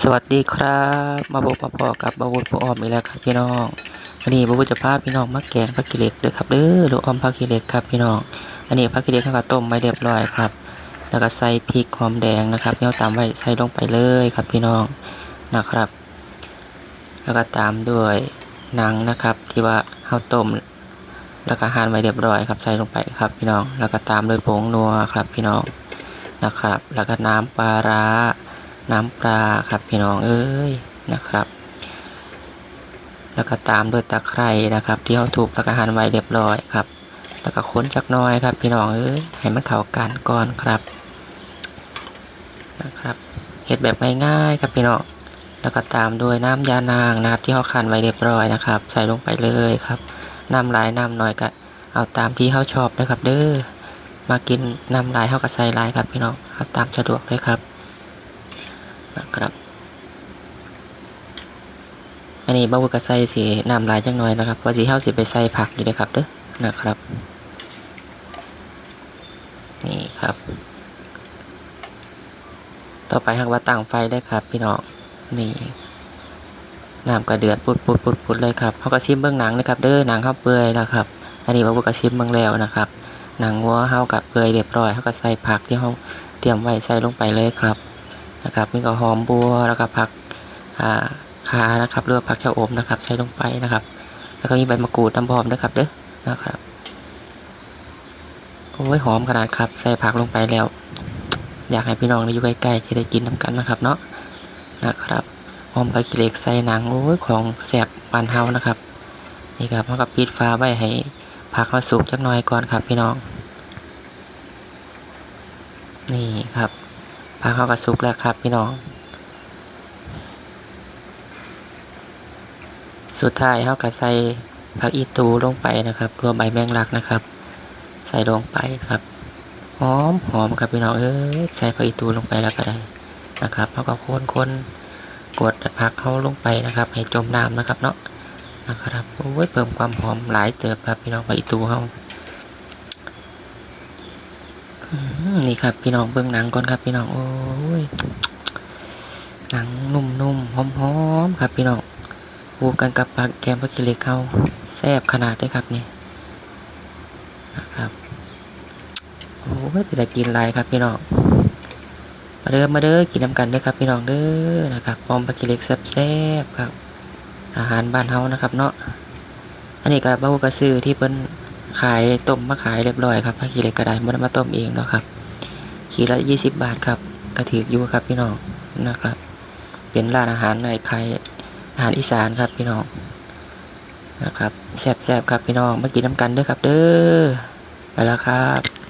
สวัสดีครับ มาพบมาพอกับบาวุฒผู้ออมอีกแล้วครับพี่น้องวันนี้บาวุฒจะพาพี่น้องมาแกงผักกิเล็กด้อครับเด้อหรือออมผักกิเล็กครับพี่น้องอันนี้ผักกิเล็กข้าวต้มไว้เรียบร้อยครับ แล้วก็ใส่พริกหอมแดงนะครับเนี่ยตามไว้ใส่ลงไปเลยครับพี่น้องนะครับ แล้วก็ตามด้วยหนังนะครับ ที่ว่าข้าวต้ม แล้วก็หั่นไว้เรียบร้อยครับใส่ลงไปครับพี่น้อง แล้วก็ตามด้วยผงนัวครับพี่น้องนะครับ แล้วก็น้ำปลาร้า น้ำปลาครับพี่น้องเอ้ยนะครับ แล้วก็ตามด้วยตะไคร่นะครับ ที่เขาทุบแล้วก็หั่นไว้เรียบร้อยครับ แล้วก็ค้นจักน้อยครับ พี่น้องเอ้ยให้มันเข้ากันก่อนครับนะครับเห็ดแบบง่ายๆครับพี่น้องแล้วก็ตามด้วยน้ำยานางนะครับ ที่เขาคันไว้เรียบร้อยนะครับ ใส่ลงไปเลยครับน้ำลายน้ำน้อยก็เอาตามที่เขาชอบนะครับ เด้อมากินน้ำลายเขาก็ใส่ลายครับพี่น้องเอาตามสะดวกเลยครับ นะครับอันนี้บาวกระใส่สีน้ำลายจังหน่อยนะครับว่าสีเฮาสิไปใส่ผักอยู่เลยครับเด้อนะครับ นี่ครับ ต่อไปหากว่าตั้งไฟได้ครับ พี่น้องนี่น้ำกระเดือดปุดปุดปุดปุดเลยครับเขาก็ซิมเบื้องหนังนะครับ เด้อหนังข้าวเปื่อยนะครับ อันนี้บาวกระซิมเบื้องแล้วนะครับหนังวัวเฮากับเปื่อยเรียบร้อยเขาก็ใส่ผักที่เขาเตรียมไว้ใส่ลงไปเลยครับ นะครับมีก็หอมบัวแล้วก็ผักอ่าคานะครับหรือผักชะอมนะครับ ใส่ลงไปนะครับ แล้วก็มีใบมะกรูดน้ำพร้อมด้วยครับเด้อนะครับโอ้ยหอมขนาดครับ ใส่ผักลงไปแล้ว อยากให้พี่น้องได้อยู่ใกล้ๆจะได้กินน้ำกันนะครับเนาะนะครับหอมผักขี้เหล็กใส่หนังโอ้ยของแสบปานเฮานะครับนี่ครับเขากับปิดฟ้าไว้ให้ผักมาสุกจักหน่อยก่อนครับพี่น้อง นี่ครับ ผักเขากระสุกแล้วครับพี่น้อง สุดท้ายเขาก็ใส่ผักอีตูลงไปนะครับรวมใบแมงลักนะครับ ใส่ลงไปครับหอมหอมครับพี่น้องเอ้ใส่ผักอีตูลงไปแล้วก็ได้นะครับเขาก็คนคนกดผักเข้าลงไปนะครับ ให้จมน้ำนะครับเนาะนะครับโอ้ยเพิ่มความหอมหลายเติบครับพี่น้องผักอีตูเข้า นี่ครับพี่น้องเบื้องหนังก่อนครับพี่น้องโอ้ยหนังนุ่มๆหอมๆครับพี่น้องบูกันกับปลาแกมปลาคิเล็กเข้าแซ่บขนาดได้ครับนี่นะครับโอ้ยเป็นแต่กินหลายครับพี่น้องมาเด้อมาเด้อกินน้ำกันเด้อครับพี่น้องเด้อนะครับปอมปลาคิเล็กแซ่บๆครับ อาหารบ้านเฮานะครับ เนาะอันนี้ก็บ้าวกระซื้อที่เพิ่น ขายต้มมาขายเรียบร้อยครับผักขี้เหล็กกระไดไม่ได้มาต้มเองเนาะครับขีดละยี่สิบบาทครับกระถืออยู่ครับพี่น้องนะครับ เป็นร้านอาหารในขายอาหารอีสานครับพี่น้องนะครับแซ่บๆครับพี่น้องมากินน้ำกันด้วยครับเด้อไปแล้วครับ